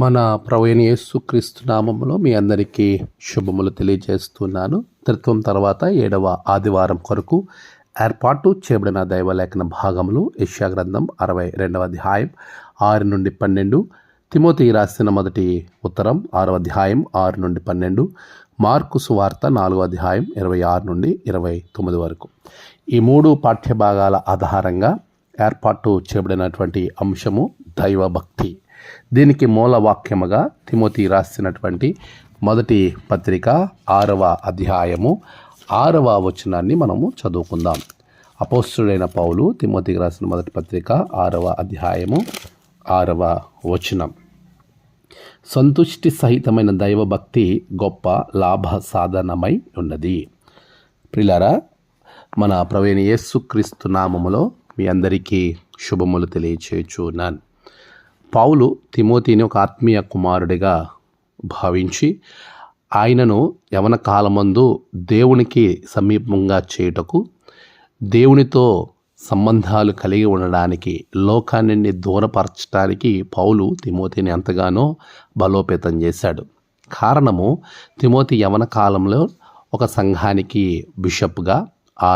మన ప్రవీణ యేసుక్రీస్తు నామంలో మీ అందరికీ శుభములు తెలియజేస్తున్నాను. త్రిత్వం తర్వాత ఏడవ ఆదివారం కొరకు ఏర్పాటు చేయబడిన దైవలేఖన భాగములు యెషయా గ్రంథం అరవై రెండవ అధ్యాయం ఆరు నుండి పన్నెండు తిమోతి రాసిన మొదటి ఉత్తరం ఆరవ అధ్యాయం ఆరు నుండి పన్నెండు మార్కు సువార్త నాలుగో అధ్యాయం ఇరవై ఆరు నుండి ఇరవై తొమ్మిది వరకు. ఈ మూడు పాఠ్యభాగాల ఆధారంగా ఏర్పాటు చేయబడినటువంటి అంశము దైవభక్తి. దీనికి మూల వాక్యముగా తిమోతి రాసినటువంటి మొదటి పత్రిక ఆరవ అధ్యాయము ఆరవ వచనాన్ని మనము చదువుకుందాం. అపోస్తుడైన పౌలు తిమోతికి రాసిన మొదటి పత్రిక ఆరవ అధ్యాయము ఆరవ వచనం. సంతుష్టి సహితమైన దైవభక్తి గొప్ప లాభ సాధనమై ఉన్నది. ప్రిలారా మన ప్రవీణ యేసుక్రీస్తు నామములో మీ అందరికీ శుభములు తెలియచేచున్నాను పౌలు తిమోతిని ఒక ఆత్మీయ కుమారుడిగా భావించి ఆయనను యవన కాలమందు దేవునికి సమీపంగా చేయుటకు దేవునితో సంబంధాలు కలిగి ఉండడానికి లోకాన్ని దూరపరచడానికి పౌలు తిమోతిని ఎంతగానో బలోపేతం చేశాడు. కారణము తిమోతి యవన కాలంలో ఒక సంఘానికి బిషప్గా ఆ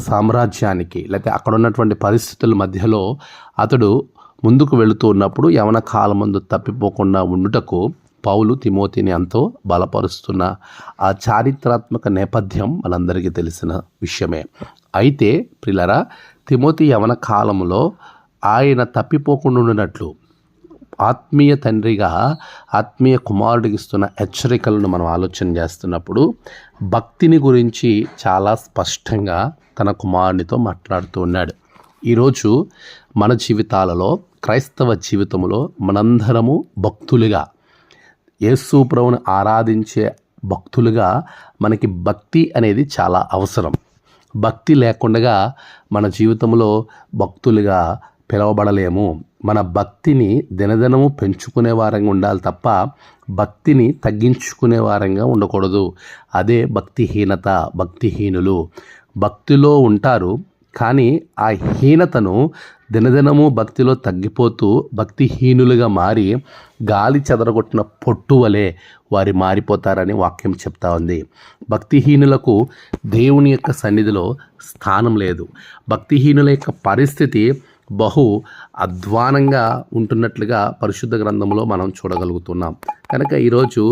సామ్రాజ్యానికి లేకపోతే అక్కడ ఉన్నటువంటి పరిస్థితుల మధ్యలో అతడు ముందుకు వెళుతూ ఉన్నప్పుడు యవన కాలమందు తప్పిపోకుండా ఉండుటకు పౌలు తిమోతిని ఎంతో బలపరుస్తున్న ఆ చారిత్రాత్మక నేపథ్యం మనందరికీ తెలిసిన విషయమే. అయితే ప్రిలరా తిమోతి యవన కాలంలో ఆయన తప్పిపోకుండా ఉండినట్లు ఆత్మీయ తండ్రిగా ఆత్మీయ కుమారుడికి ఇస్తున్న హెచ్చరికలను మనం ఆలోచన చేస్తున్నప్పుడు భక్తిని గురించి చాలా స్పష్టంగా తన కుమారునితో మాట్లాడుతూ ఉన్నాడు. ఈరోజు మన జీవితాలలో క్రైస్తవ జీవితంలో మనందరము భక్తులుగా యేసు ప్రభుని ఆరాధించే భక్తులుగా మనకి భక్తి అనేది చాలా అవసరం. భక్తి లేకుండా మన జీవితంలో భక్తులుగా పిలవబడలేము. మన భక్తిని దినదినము పెంచుకునే వారంగా ఉండాలి తప్ప భక్తిని తగ్గించుకునే వారంగా ఉండకూడదు. అదే భక్తిహీనత భక్తిహీనులు. భక్తిలో ఉంటారు కానీ ఆ హీనతను దినదినము భక్తిలో తగ్గిపోతూ భక్తిహీనులుగా మారి గాలి చెదరగొట్టిన పొట్టు వలె వారి మారిపోతారని వాక్యం చెప్తా ఉంది. భక్తిహీనులకు దేవుని యొక్క సన్నిధిలో స్థానం లేదు. భక్తిహీనుల యొక్క పరిస్థితి బహు అధ్వానంగా ఉంటున్నట్లుగా పరిశుద్ధ గ్రంథంలో మనం చూడగలుగుతున్నాం. కనుక ఈరోజు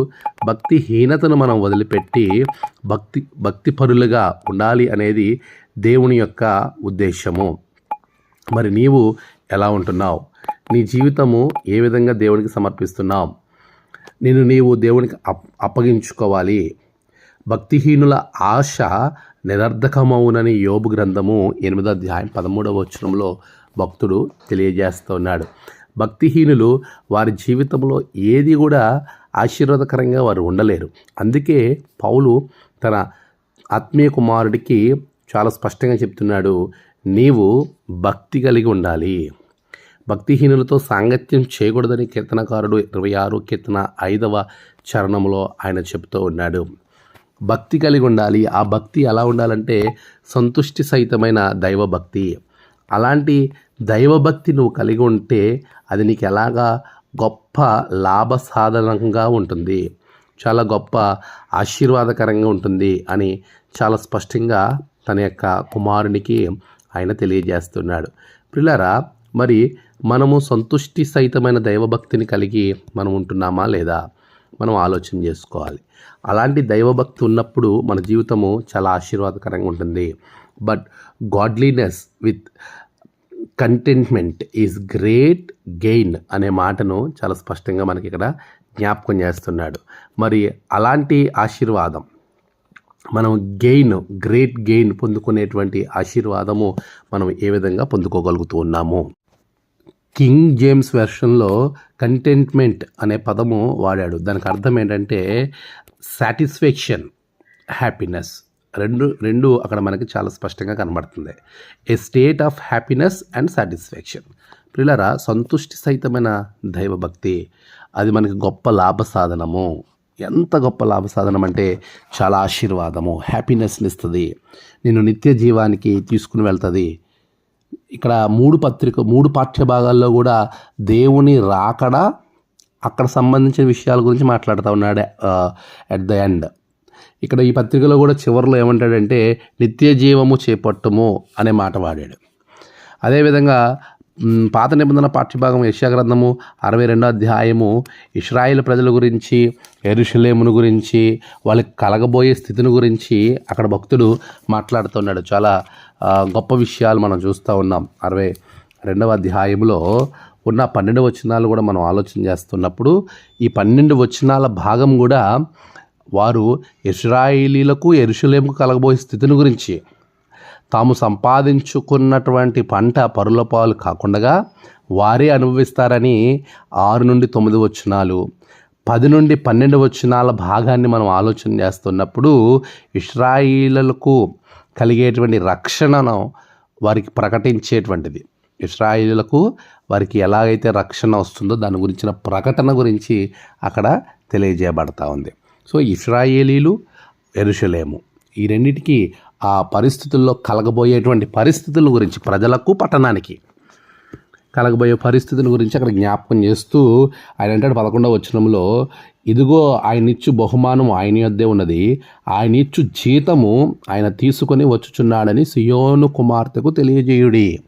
భక్తిహీనతను మనం వదిలిపెట్టి భక్తి భక్తిపరులుగా ఉండాలి అనేది దేవుని యొక్క ఉద్దేశము. మరి నీవు ఎలా ఉంటున్నావు? నీ జీవితము ఏ విధంగా దేవునికి సమర్పిస్తున్నావు? నేను నీవు దేవునికి అప్ అప్పగించుకోవాలి. భక్తిహీనుల ఆశ నిరర్ధకమవునని యోబు గ్రంథము ఎనిమిదో అధ్యాయం పదమూడవ వచనంలో భక్తుడు తెలియజేస్తున్నాడు. భక్తిహీనులు వారి జీవితంలో ఏది కూడా ఆశీర్వాదకరంగా వారు ఉండలేరు. అందుకే పౌలు తన ఆత్మీయ కుమారుడికి చాలా స్పష్టంగా చెప్తున్నాడు నీవు భక్తి కలిగి ఉండాలి. భక్తిహీనులతో సాంగత్యం చేయకూడదని కీర్తనకారుడు ఇరవై ఆరు కీర్తన ఐదవ చరణంలో ఆయన చెప్తూ ఉన్నాడు. భక్తి కలిగి ఉండాలి. ఆ భక్తి ఎలా ఉండాలంటే సంతుష్టి సహితమైన దైవభక్తి. అలాంటి దైవభక్తి నువ్వు కలిగి ఉంటే అది నీకు ఎలాగా గొప్ప లాభ సాధనంగా ఉంటుంది. చాలా గొప్ప ఆశీర్వాదకరంగా ఉంటుంది అని చాలా స్పష్టంగా తన యొక్క కుమారునికి ఆయన తెలియజేస్తున్నాడు. పిల్లరా మరి మనము సంతుష్టి సహితమైన దైవభక్తిని కలిగి మనం ఉంటున్నామా లేదా? మనం ఆలోచన చేసుకోవాలి. అలాంటి దైవభక్తి ఉన్నప్పుడు మన జీవితము చాలా ఆశీర్వాదకరంగా ఉంటుంది. But godliness with contentment is great gain అనే మాటను చాలా స్పష్టంగా మనకి ఇక్కడ జ్ఞాపకం చేస్తున్నాడు. మరి అలాంటి ఆశీర్వాదం మనం గెయిన్ గ్రేట్ గెయిన్ పొందుకునేటువంటి ఆశీర్వాదము మనం ఏ విధంగా పొందుకోగలుగుతూ ఉన్నాము? కింగ్ జేమ్స్ వెర్షన్లో కంటెంట్మెంట్ అనే పదము వాడాడు. దానికి అర్థం ఏంటంటే సాటిస్ఫాక్షన్ హ్యాపీనెస్ రెండు రెండు అక్కడ మనకి చాలా స్పష్టంగా కనబడుతుంది. A state of happiness and satisfaction పిల్లరా సంతుష్టి సహితమైన దైవభక్తి అది మనకి గొప్ప లాభ సాధనము ఎంత గొప్ప లాభ సాధనం అంటే చాలా ఆశీర్వాదము హ్యాపీనెస్ని ఇస్తుంది నేను నిత్య జీవానికి తీసుకుని వెళ్తుంది. ఇక్కడ మూడు పత్రిక మూడు పాఠ్య భాగాల్లో కూడా దేవుని రాకడ అక్కడ సంబంధించిన విషయాల గురించి మాట్లాడుతూ ఉన్నాడు అట్ ద ఎండ్ ఇక్కడ ఈ పత్రికలో కూడా చివరిలో ఏమంటాడంటే నిత్య జీవము చేపట్టుము అనే మాట వాడాడు. అదేవిధంగా పాత నిబంధన పాఠ్యభాగం యశాగ్రంథము అరవై రెండో అధ్యాయము ఇస్రాయేల్ ప్రజల గురించి ఎరుషులేమును గురించి వాళ్ళకి కలగబోయే స్థితిని గురించి అక్కడ భక్తుడు మాట్లాడుతున్నాడు. చాలా గొప్ప విషయాలు మనం చూస్తూ ఉన్నాం. అరవై రెండవ అధ్యాయంలో ఉన్న పన్నెండు వచనాలు కూడా మనం ఆలోచన చేస్తున్నప్పుడు ఈ పన్నెండు వచనాల భాగం కూడా వారు ఇస్రాయిలీలకు ఎరుషులేముకు కలగబోయే స్థితిని గురించి తాము సంపాదించుకున్నటువంటి పంట పరుల పాలు కాకుండా వారే అనుభవిస్తారని ఆరు నుండి తొమ్మిది వచనాలు పది నుండి పన్నెండు వచనాల భాగాన్ని మనం ఆలోచన చేస్తున్నప్పుడు ఇస్రాయిలకు కలిగేటువంటి రక్షణను వారికి ప్రకటించేటువంటిది. ఇస్రాయిలకు వారికి ఎలాగైతే రక్షణ వస్తుందో దాని గురించిన ప్రకటన గురించి అక్కడ తెలియజేయబడతా ఉంది. సో ఇస్రాయేలీలు ఎరుషలేము. ఈ రెండింటికి ఆ పరిస్థితుల్లో కలగబోయేటువంటి పరిస్థితుల గురించి ప్రజలకు పట్టణానికి కలగబోయే పరిస్థితుల గురించి అక్కడ జ్ఞాపకం చేస్తూ ఆయన అంటాడు పదకొండవ వచనంలో ఇదిగో ఆయన ఇచ్చు బహుమానం ఆయన యొద్దే ఉన్నది. ఆయన ఇచ్చు జీతము ఆయన తీసుకొని వచ్చుచున్నాడని సియోను కుమార్తెకు తెలియజేయుడి.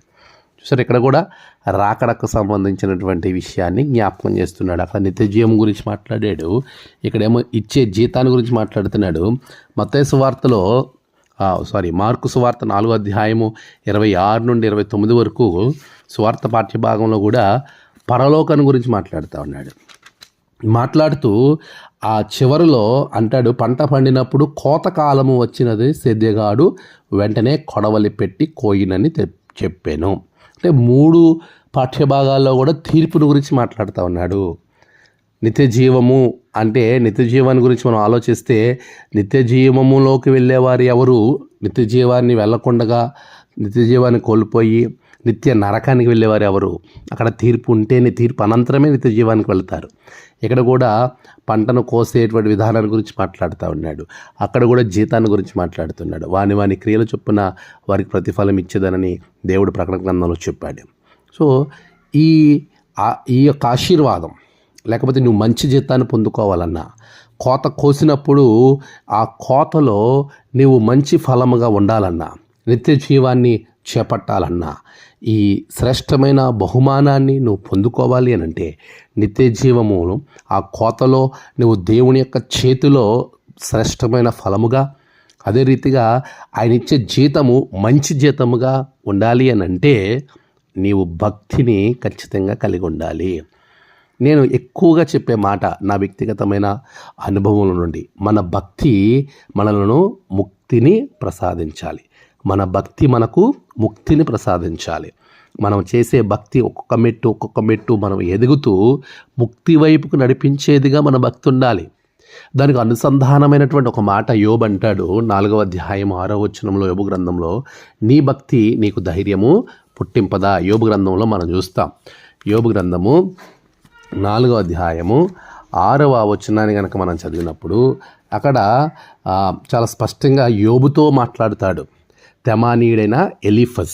చూసారు ఇక్కడ కూడా రాకడకు సంబంధించినటువంటి విషయాన్ని జ్ఞాపకం చేస్తున్నాడు. అక్కడ నిత్యజీవం గురించి మాట్లాడాడు. ఇక్కడేమో ఇచ్చే జీతాన్ని గురించి మాట్లాడుతున్నాడు. మత్తయి వార్తలో సారీ మార్కు సువార్త నాలుగో అధ్యాయము ఇరవై ఆరు నుండి ఇరవై తొమ్మిది వరకు సువార్త పాఠ్యభాగంలో కూడా పరలోకం గురించి మాట్లాడుతూ ఉన్నాడు. మాట్లాడుతూ ఆ చివరిలో అంటాడు పంట పండినప్పుడు కోతకాలము వచ్చినది సేద్యగాడు వెంటనే కొడవలి పెట్టి కోయినని తె- చెప్పాను. అంటే మూడు పాఠ్యభాగాల్లో కూడా తీర్పును గురించి మాట్లాడుతూ ఉన్నాడు. నిత్య జీవము అంటే నిత్య జీవాన్ని గురించి మనం ఆలోచిస్తే నిత్య జీవములోకి వెళ్ళేవారు ఎవరు? నిత్య జీవాన్ని వెళ్ళకుండగా నిత్య జీవాన్ని కోల్పోయి నిత్య నరకానికి వెళ్ళేవారు ఎవరు? అక్కడ తీర్పు ఉంటేనే తీర్పు అనంతరమే నిత్య జీవానికి వెళ్తారు. ఇక్కడ కూడా పంటను కోసేటువంటి విధానాన్ని గురించి మాట్లాడుతూ ఉన్నాడు. అక్కడ కూడా జీతాన్ని గురించి మాట్లాడుతున్నాడు. వాని వాని క్రియలు చొప్పున వారికి ప్రతిఫలం ఇచ్చేదనని దేవుడు ప్రకటన గ్రంథంలో చెప్పాడు. సో ఈ ఈ యొక్క ఆశీర్వాదం లేకపోతే నువ్వు మంచి జీతాన్ని పొందుకోవాలన్నా కోత కోసినప్పుడు ఆ కోతలో నీవు మంచి ఫలముగా ఉండాలన్నా నిత్య జీవాన్ని చేపట్టాలన్నా ఈ శ్రేష్టమైన బహుమానాన్ని నువ్వు పొందుకోవాలి అని అంటే నిత్య జీవమును ఆ కోతలో నువ్వు దేవుని యొక్క చేతిలో శ్రేష్టమైన ఫలముగా అదే రీతిగా ఆయన ఇచ్చే జీతము మంచి జీతముగా ఉండాలి అని అంటే నీవు భక్తిని ఖచ్చితంగా కలిగి ఉండాలి. నేను ఎక్కువగా చెప్పే మాట నా వ్యక్తిగతమైన అనుభవం నుండి. మన భక్తి మనలను ముక్తిని ప్రసాదించాలి. మన భక్తి మనకు ముక్తిని ప్రసాదించాలి. మనం చేసే భక్తి ఒక్కొక్క మెట్టు ఒక్కొక్క మెట్టు మనం ఎదుగుతూ ముక్తి వైపుకు నడిపించేదిగా మన భక్తి ఉండాలి. దానికి అనుసంధానమైనటువంటి ఒక మాట యోబ్ అంటాడు. నాలుగవ అధ్యాయం ఆరో వచనంలో యోబు గ్రంథంలో నీ భక్తి నీకు ధైర్యము పుట్టింపదా? యోబు గ్రంథంలో మనం చూస్తాం. యోబు గ్రంథము నాలుగో అధ్యాయము ఆరవ వచనాన్ని కనుక మనం చదివినప్పుడు అక్కడ చాలా స్పష్టంగా యోబుతో మాట్లాడుతాడు. తెమానీయుడైన ఎలిఫజ్.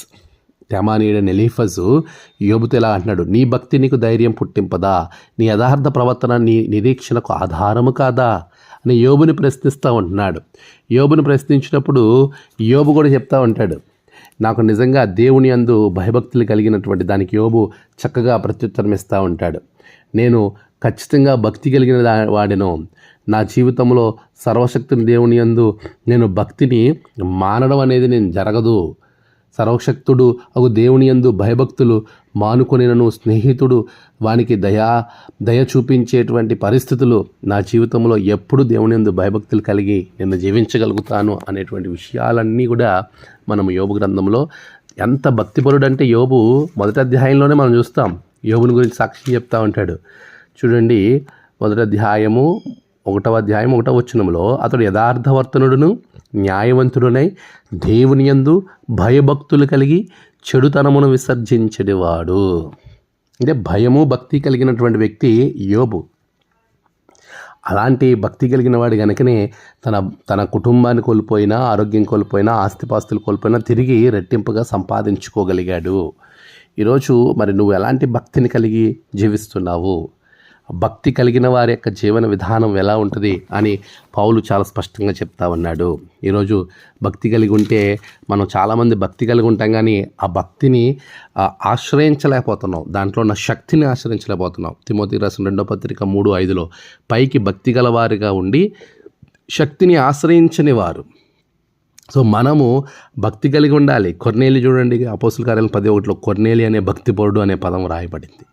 తెమానీయుడైన ఎలిఫజ్ యోబుతో ఇలా అంటున్నాడు నీ భక్తి నీకు ధైర్యం పుట్టింపదా? నీ యథార్థ ప్రవర్తన నీ నిరీక్షణకు ఆధారము కాదా? అని యోబుని ప్రశ్నిస్తూ ఉంటున్నాడు. యోబుని ప్రశ్నించినప్పుడు యోబు కూడా చెప్తూ ఉంటాడు నాకు నిజంగా దేవుని అందు భయభక్తులు కలిగినటువంటి దానికి యోబు చక్కగా ప్రత్యుత్తరం ఇస్తూ ఉంటాడు. నేను ఖచ్చితంగా భక్తి కలిగిన దా- వాడిను. నా జీవితంలో సర్వశక్తిని దేవుని యందు నేను భక్తిని మానడం అనేది నేను జరగదు. సర్వశక్తుడు అగు దేవుని యందు భయభక్తులు మానుకొనినను స్నేహితుడు వానికి దయా దయ చూపించేటువంటి పరిస్థితులు నా జీవితంలో ఎప్పుడు దేవుని యందు భయభక్తులు కలిగి నేను జీవించగలుగుతాను అనేటువంటి విషయాలన్నీ కూడా మనం యోబు గ్రంథంలో ఎంత భక్తిపరుడు అంటే యోబు మొదటి అధ్యాయంలోనే మనం చూస్తాం. యోబుని గురించి సాక్షి చెప్తా ఉంటాడు. చూడండి మొదటి అధ్యాయము ఒకటవ అధ్యాయం ఒకటవ వచనంలో అతడు యథార్థవర్తనుడును న్యాయవంతుడునై దేవుని యందు భయభక్తులు కలిగి చెడుతనమును విసర్జించడివాడు. అంటే భయము భక్తి కలిగినటువంటి వ్యక్తి యోబు. అలాంటి భక్తి కలిగిన వాడు కనుకనే తన తన కుటుంబాన్ని కోల్పోయినా ఆరోగ్యం కోల్పోయినా ఆస్తిపాస్తులు కోల్పోయినా తిరిగి రెట్టింపుగా సంపాదించుకోగలిగాడు. ఈరోజు మరి నువ్వు ఎలాంటి భక్తిని కలిగి జీవిస్తున్నావు? భక్తి కలిగిన వారి యొక్క జీవన విధానం ఎలా ఉంటుంది అని పౌలు చాలా స్పష్టంగా చెప్తా ఉన్నాడు. ఈరోజు భక్తి కలిగి ఉంటే మనం చాలామంది భక్తి కలిగి ఉంటాం కానీ ఆ భక్తిని ఆశ్రయించలేకపోతున్నాం. దాంట్లో ఉన్న శక్తిని ఆశ్రయించలేకపోతున్నాం. తిమోతి రాసిన రెండో పత్రిక మూడు ఐదులో పైకి భక్తి గలవారిగా ఉండి శక్తిని ఆశ్రయించని వారు సో మనము భక్తి కలిగి ఉండాలి. కొర్నేలి చూడండి అపోసుల కార్యాలయం పది ఒకటిలో కొర్నేలి అనే భక్తిపరుడు అనే పదం రాయబడింది.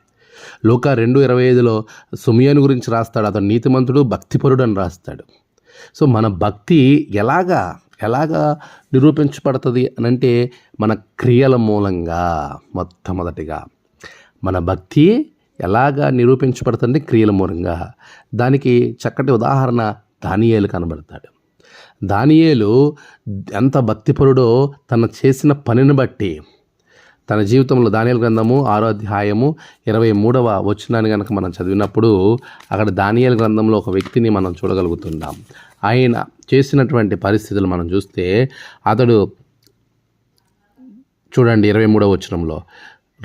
లోక రెండు ఇరవై ఐదులో సుమియోని గురించి రాస్తాడు అతను నీతిమంతుడు భక్తిపరుడు అని రాస్తాడు. సో మన భక్తి ఎలాగా ఎలాగా నిరూపించబడుతుంది అని అంటే మన క్రియల మూలంగా మొట్టమొదటిగా. మన భక్తి ఎలాగా నిరూపించబడుతుంది క్రియల మూలంగా? దానికి చక్కటి ఉదాహరణ దానియేలు కనబడతాడు. దానియేలు ఎంత భక్తిపరుడో తను చేసిన పనిని బట్టి. తన జీవితంలో దానియలు గ్రంథము ఆరో అధ్యాయము ఇరవై మూడవ వచనాన్ని కనుక మనం చదివినప్పుడు అక్కడ దానియలు గ్రంథంలో ఒక వ్యక్తిని మనం చూడగలుగుతున్నాం. ఆయన చేసినటువంటి పరిస్థితులు మనం చూస్తే అతడు చూడండి ఇరవై మూడవ వచనంలో.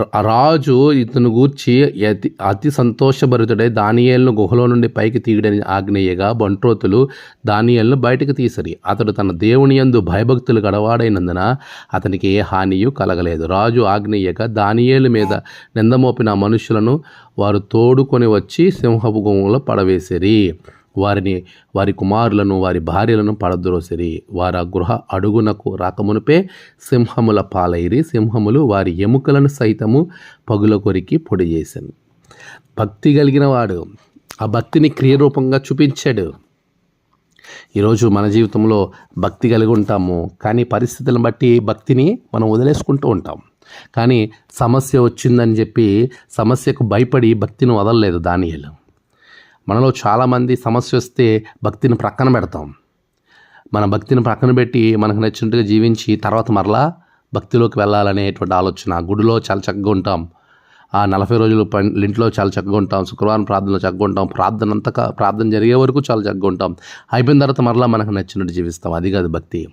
రాజు ఇతను గూర్చి అతి అతి సంతోషభరితుడై దానియాలను గుహలో నుండి పైకి తీయడని ఆగ్నేయగా బంట్రోతులు దానియాలను బయటకు తీసరి. అతడు తన దేవుని యందు భయభక్తులు గడవాడైనందున అతనికి ఏ హానియు కలగలేదు. రాజు ఆజ్ఞేయగా దానియేలు మీద నిందమోపిన మనుషులను వారు తోడుకొని వచ్చి సింహపు గుహంలో పడవేసిరి. వారిని వారి కుమారులను వారి భార్యలను పడద్రోసిరి. వారి గృహ అడుగునకు రాకమునుపే సింహముల పాలైరి. సింహములు వారి ఎముకలను సైతము పగుల కొరికి పొడి చేశాను భక్తి కలిగిన వాడు ఆ భక్తిని క్రియరూపంగా చూపించాడు. ఈరోజు మన జీవితంలో భక్తి కలిగి ఉంటాము. కానీ పరిస్థితులను బట్టి భక్తిని మనం వదిలేసుకుంటూ ఉంటాం. కానీ సమస్య వచ్చిందని చెప్పి సమస్యకు భయపడి భక్తిని వదలలేదు దానియలు. మనలో చాలామంది సమస్య వస్తే భక్తిని ప్రక్కన పెడతాం. మన భక్తిని ప్రక్కన పెట్టి మనకు నచ్చినట్టుగా జీవించి తర్వాత మరలా భక్తిలోకి వెళ్ళాలనేటువంటి ఆలోచన గుడిలో చాలా చక్కగా ఉంటాం. ఆ నలభై రోజులు ఇంట్లో చాలా చక్కగా ఉంటాం. శుక్రవారం ప్రార్థనలో చక్కగా ఉంటాం. ప్రార్థన అంతా ప్రార్థన జరిగే వరకు చాలా చక్కగా ఉంటాం. అయిపోయిన తర్వాత మరలా మనకు నచ్చినట్టు జీవిస్తాం. అది కాదు భక్తి.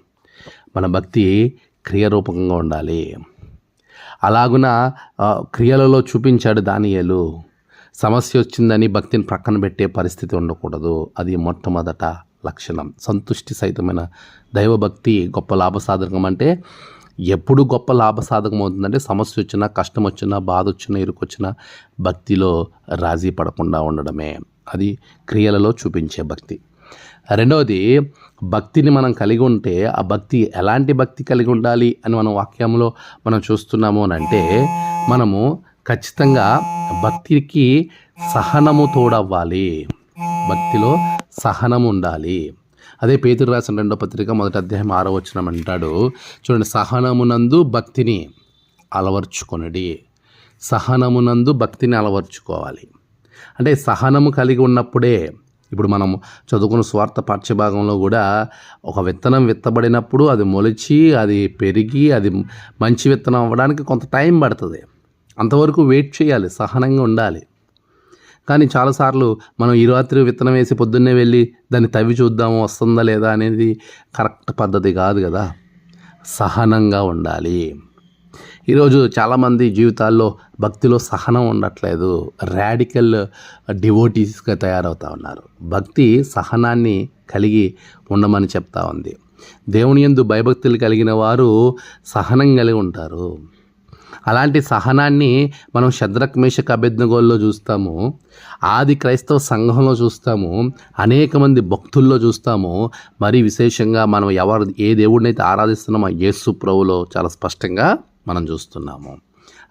మన భక్తి క్రియారూపకంగా ఉండాలి. అలాగున క్రియలలో చూపించాడు దానియలు. సమస్య వచ్చిందని భక్తిని ప్రక్కన పెట్టే పరిస్థితి ఉండకూడదు. అది మొట్టమొదట లక్షణం. సంతుష్టి సహితమైన దైవభక్తి గొప్ప లాభసాధకం అంటే ఎప్పుడు గొప్ప లాభసాధకం అవుతుందంటే సమస్య వచ్చినా కష్టం వచ్చినా బాధ వచ్చినా ఇరుకొచ్చినా భక్తిలో రాజీ పడకుండా ఉండడమే. అది క్రియలలో చూపించే భక్తి. రెండవది భక్తిని మనం కలిగి ఉంటే ఆ భక్తి ఎలాంటి భక్తి కలిగి ఉండాలి అని మనం వాక్యంలో మనం చూస్తున్నాము అని అంటే మనము ఖచ్చితంగా భక్తికి సహనము తోడవ్వాలి. భక్తిలో సహనం ఉండాలి. అదే పేతురు రాసిన రెండో పత్రిక మొదటి అధ్యాయం ఆరో వచనం అంటాడు. చూడండి సహనమునందు భక్తిని అలవర్చుకొనడి. సహనమునందు భక్తిని అలవర్చుకోవాలి. అంటే సహనము కలిగి ఉన్నప్పుడే ఇప్పుడు మనం చదువుకున్న స్వార్థ పాఠ్యభాగంలో కూడా ఒక విత్తనం విత్తబడినప్పుడు అది మొలిచి అది పెరిగి అది మంచి విత్తనం అవ్వడానికి కొంత టైం పడుతుంది. అంతవరకు వెయిట్ చేయాలి సహనంగా ఉండాలి. కానీ చాలాసార్లు మనం ఈ రాత్రి విత్తనం వేసి పొద్దున్నే వెళ్ళి దాన్ని తవ్వి చూద్దాము వస్తుందా లేదా అనేది కరెక్ట్ పద్ధతి కాదు కదా. సహనంగా ఉండాలి. ఈరోజు చాలామంది జీవితాల్లో భక్తిలో సహనం ఉండట్లేదు. రాడికల్ డివోటీస్గా తయారవుతా ఉన్నారు. భక్తి సహనాన్ని కలిగి ఉండమని చెప్తా ఉంది. దేవుని యందు భయభక్తులు కలిగిన వారు సహనం కలిగి ఉంటారు. అలాంటి సహనాన్ని మనం శద్రక్ మేషక్ అభిజ్ఞగోల్లో చూస్తాము. ఆది క్రైస్తవ సంఘంలో చూస్తాము. అనేక మంది భక్తుల్లో చూస్తాము. మరి విశేషంగా మనం ఎవరు ఏ దేవుడినైతే ఆరాధిస్తున్నామో యేసు ప్రభులో చాలా స్పష్టంగా మనం చూస్తున్నాము.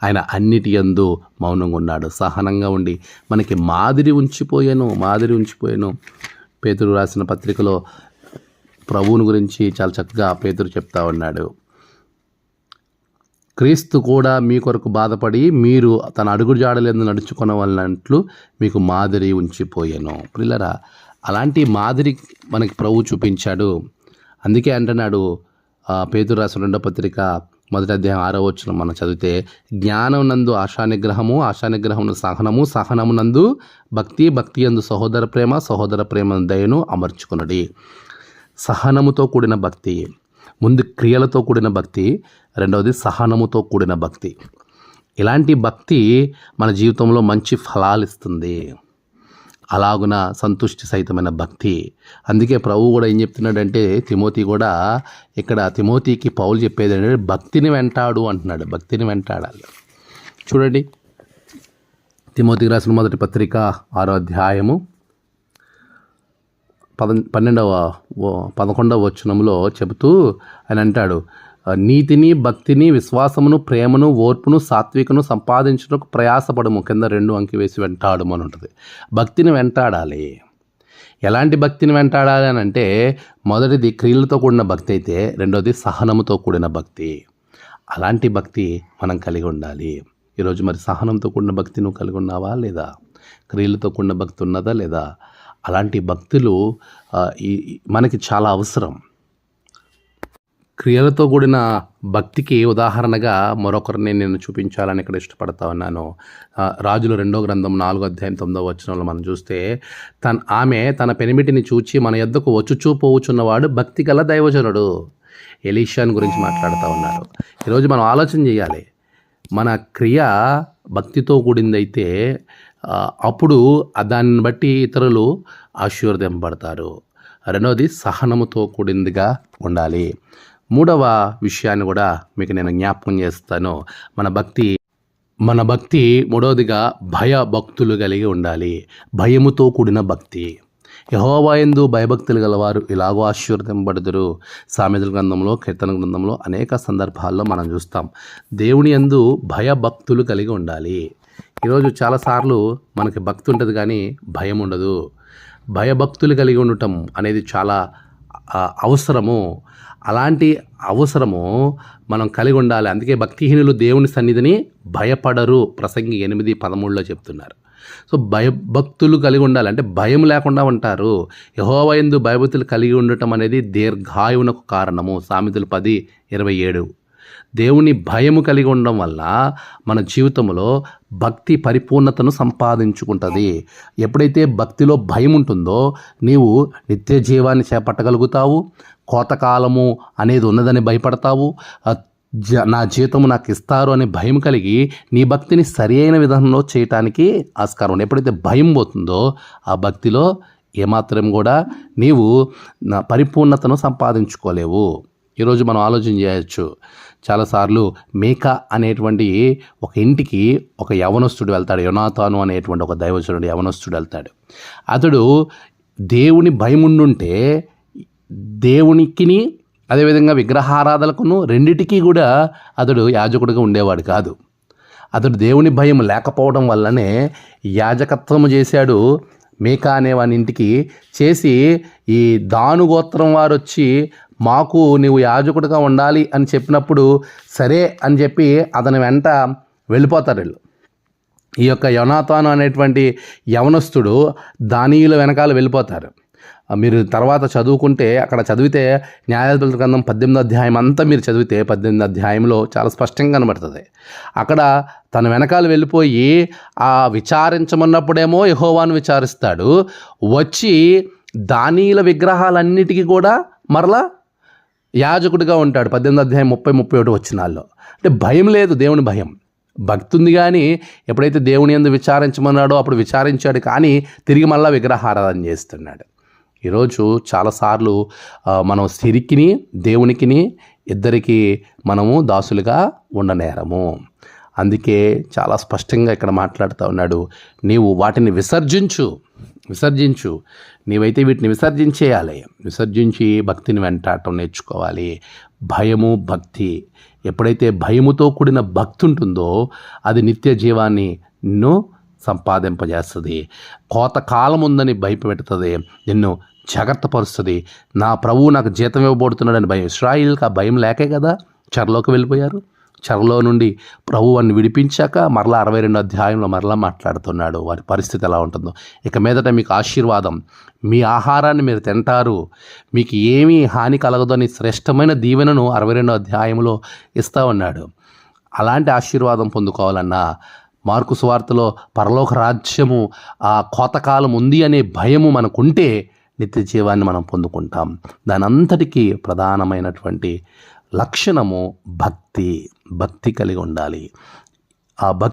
ఆయన అన్నిటి యందు మౌనంగా ఉన్నాడు. సహనంగా ఉండి మనకి మాదిరి ఉంచిపోయాను మాదిరి ఉంచిపోయాను. పేతురు రాసిన పత్రికలో ప్రభువుని గురించి చాలా చక్కగా పేతురు చెప్తా ఉన్నాడు. క్రీస్తు కూడా మీ కొరకు బాధపడి మీరు తన అడుగు జాడలేదు నడుచుకున్న వాళ్ళట్లు మీకు మాదిరి ఉంచిపోయాను. పిల్లరా అలాంటి మాదిరి మనకి ప్రభు చూపించాడు. అందుకే అంటున్నాడు ఆ, రాసిన రెండో పత్రిక మొదటి అధ్యాయం ఆరో వచ్చిన మనం చదివితే జ్ఞానం నందు ఆశానిగ్రహము ఆశానిగ్రహమును సహనము సహనము నందు భక్తి భక్తి యందు సహోదర ప్రేమ సహోదర ప్రేమ దయను అమర్చుకున్నది సహనముతో కూడిన భక్తి ముందు క్రియలతో కూడిన భక్తి రెండవది సహనముతో కూడిన భక్తి. ఇలాంటి భక్తి మన జీవితంలో మంచి ఫలాలు ఇస్తుంది. అలాగున సంతుష్టి సహితమైన భక్తి. అందుకే ప్రభు కూడా ఏం చెప్తున్నాడంటే తిమోతి కూడా ఇక్కడ తిమోతికి పౌలు చెప్పేది ఏంటంటే భక్తిని వెంటాడు అంటున్నాడు భక్తిని వెంటాడాలి. చూడండి తిమోతికి రాసిన మొదటి పత్రిక ఆరో అధ్యాయము పద పన్నెండవ పదకొండవ వచనంలో చెబుతూ ఆయన అంటాడు నీతిని భక్తిని విశ్వాసమును ప్రేమను ఓర్పును సాత్వికను సంపాదించడానికి ప్రయాసపడము. కింద రెండు అంకి వేసి వెంటాడము అని ఉంటుంది. భక్తిని వెంటాడాలి. ఎలాంటి భక్తిని వెంటాడాలి అని అంటే మొదటిది క్రియలతో కూడిన భక్తి అయితే రెండోది సహనముతో కూడిన భక్తి. అలాంటి భక్తి మనం కలిగి ఉండాలి. ఈరోజు మరి సహనంతో కూడిన భక్తి నువ్వు కలిగి ఉన్నావా లేదా? క్రియలతో కూడిన భక్తి ఉన్నదా లేదా? అలాంటి భక్తులు ఈ మనకి చాలా అవసరం. క్రియలతో కూడిన భక్తికి ఉదాహరణగా మరొకరిని నేను చూపించాలని ఇక్కడ ఇష్టపడతా ఉన్నాను. రాజులు రాజుల రెండో గ్రంథం నాలుగో అధ్యాయం తొమ్మిదో వచనంలో మనం చూస్తే తన ఆమె తన పెనిమిటిని చూచి మన ఎద్దకు వచ్చుచూ పోవుచున్నవాడు భక్తి గల దైవజనుడు. ఎలీషాన్ గురించి మాట్లాడుతూ ఉన్నారు. ఈరోజు మనం ఆలోచన చేయాలి. మన క్రియ భక్తితో కూడిందైతే అప్పుడు దాన్ని బట్టి ఇతరులు ఆశీర్వదింపబడతారు. రెండవది సహనముతో కూడిందిగా ఉండాలి. మూడవ విషయాన్ని కూడా మీకు నేను జ్ఞాపకం చేస్తాను. మన భక్తి మన భక్తి మూడవదిగా భయ భక్తులు కలిగి ఉండాలి. భయముతో కూడిన భక్తి. యహోవాయందు భయభక్తులు గలవారు ఇలాగో ఆశీర్వదింపబడుదురు. సామెతల గ్రంథంలో కీర్తన గ్రంథంలో అనేక సందర్భాల్లో మనం చూస్తాం. దేవుని యందు భయభక్తులు కలిగి ఉండాలి. ఈరోజు చాలాసార్లు మనకి భక్తి ఉంటుంది కానీ భయం ఉండదు. భయభక్తులు కలిగి ఉండటం అనేది చాలా అవసరము. అలాంటి అవసరము మనం కలిగి ఉండాలి. అందుకే భక్తిహీనులు దేవుని సన్నిధిని భయపడరు. ప్రసంగి ఎనిమిది పదమూడులో చెప్తున్నారు. సో భయభక్తులు కలిగి ఉండాలి. అంటే భయం లేకుండా ఉంటారు. యహోవయందు భయభక్తులు కలిగి ఉండటం అనేది దీర్ఘాయువునకు కారణము. సామెతలు పది ఇరవై ఏడు. దేవుని భయము కలిగి ఉండడం వల్ల మన జీవితంలో భక్తి పరిపూర్ణతను సంపాదించుకుంటుంది. ఎప్పుడైతే భక్తిలో భయం ఉంటుందో నీవు నిత్య జీవాన్ని చేపట్టగలుగుతావు కోతకాలము అనేది ఉన్నదని భయపడతావు జ- నా జీతము నాకు ఇస్తారు అనే భయం కలిగి నీ భక్తిని సరి అయిన విధానంలో చేయటానికి ఆస్కారం. ఉంది ఎప్పుడైతే భయం పోతుందో ఆ భక్తిలో ఏమాత్రం కూడా నీవు నా పరిపూర్ణతను సంపాదించుకోలేవు. ఈరోజు మనం ఆలోచన చేయొచ్చు. చాలాసార్లు మేక అనేటువంటి ఒక ఇంటికి ఒక యవనస్తుడు వెళ్తాడు. యోనాతాను అనేటువంటి ఒక దైవజనుడు యవనస్తుడు వెళ్తాడు. అతడు దేవుని భయముండుంటే దేవునికిని అదేవిధంగా విగ్రహారాధనకును రెండిటికీ కూడా అతడు యాజకుడిగా ఉండేవాడు కాదు. అతడు దేవుని భయం లేకపోవడం వల్లనే యాజకత్వము చేశాడు. మీకా అనే వాని ఇంటికి చేసి ఈ దాను గోత్రం వారు వచ్చి మాకు నీవు యాజకుడిగా ఉండాలి అని చెప్పినప్పుడు సరే అని చెప్పి అతని వెంట వెళ్ళిపోతారు వీళ్ళు. ఈ యొక్క యోనాతాను అనేటువంటి యవనస్తుడు దానియుల వెనకాల వెళ్ళిపోతారు. మీరు తర్వాత చదువుకుంటే అక్కడ చదివితే న్యాయాధిపతుల గ్రంథం పద్దెనిమిది అధ్యాయం అంతా మీరు చదివితే పద్దెనిమిది అధ్యాయంలో చాలా స్పష్టంగా కనబడుతుంది. అక్కడ తన వెనకాల వెళ్ళిపోయి ఆ విచారించమన్నప్పుడేమో యహోవాను విచారిస్తాడు. వచ్చి దానియుల విగ్రహాలన్నిటికీ కూడా మరలా యాజకుడిగా ఉంటాడు. పద్దెనిమిది అధ్యాయం ముప్పై ముప్పై ఒకటి వచ్చినాల్లో. అంటే భయం లేదు దేవుని భయం. భక్తి ఉంది కానీ ఎప్పుడైతే దేవుని ఎందు విచారించమన్నాడో అప్పుడు విచారించాడు కానీ తిరిగి మళ్ళా విగ్రహారాధన చేస్తున్నాడు. ఈరోజు చాలాసార్లు మనం సిరికిని దేవునికిని ఇద్దరికి మనము దాసులుగా ఉండనేరము. అందుకే చాలా స్పష్టంగా ఇక్కడ మాట్లాడుతూ ఉన్నాడు. నీవు వాటిని విసర్జించు విసర్జించు. నీవైతే వీటిని విసర్జించేయాలి. విసర్జించి భక్తిని వెంటాడటం నేర్చుకోవాలి. భయము భక్తి. ఎప్పుడైతే భయముతో కూడిన భక్తి ఉంటుందో అది నిత్య జీవాన్ని నిన్ను సంపాదింపజేస్తుంది. కోత కాలం ఉందని భయపెడుతుంది. నిన్ను జాగ్రత్త పరుస్తుంది నా ప్రభువు నాకు జీతం ఇవ్వబోడుతున్నాడని భయం. ఇస్రాయిల్కి ఆ భయం లేకే కదా? చెరలోకి వెళ్ళిపోయారు. చెరలో నుండి ప్రభువాన్ని విడిపించాక మరలా అరవై రెండు అధ్యాయంలో మరలా మాట్లాడుతున్నాడు. వారి పరిస్థితి ఎలా ఉంటుందో. ఇక మీదట మీకు ఆశీర్వాదం. మీ ఆహారాన్ని మీరు తింటారు. మీకు ఏమీ హాని కలగదు అని శ్రేష్టమైన దీవెనను అరవై రెండో అధ్యాయంలో ఇస్తా ఉన్నాడు. అలాంటి ఆశీర్వాదం పొందుకోవాలన్నా మార్కు సువార్తలో పరలోక రాజ్యము ఆ కోతకాలం ఉంది అనే భయము మనకుంటే నిత్య జీవాన్ని మనం పొందుకుంటాం. దానంతటికీ ప్రధానమైనటువంటి లక్షణము భక్తి భక్తి కలిగి ఉండాలి. ఆ భక్తి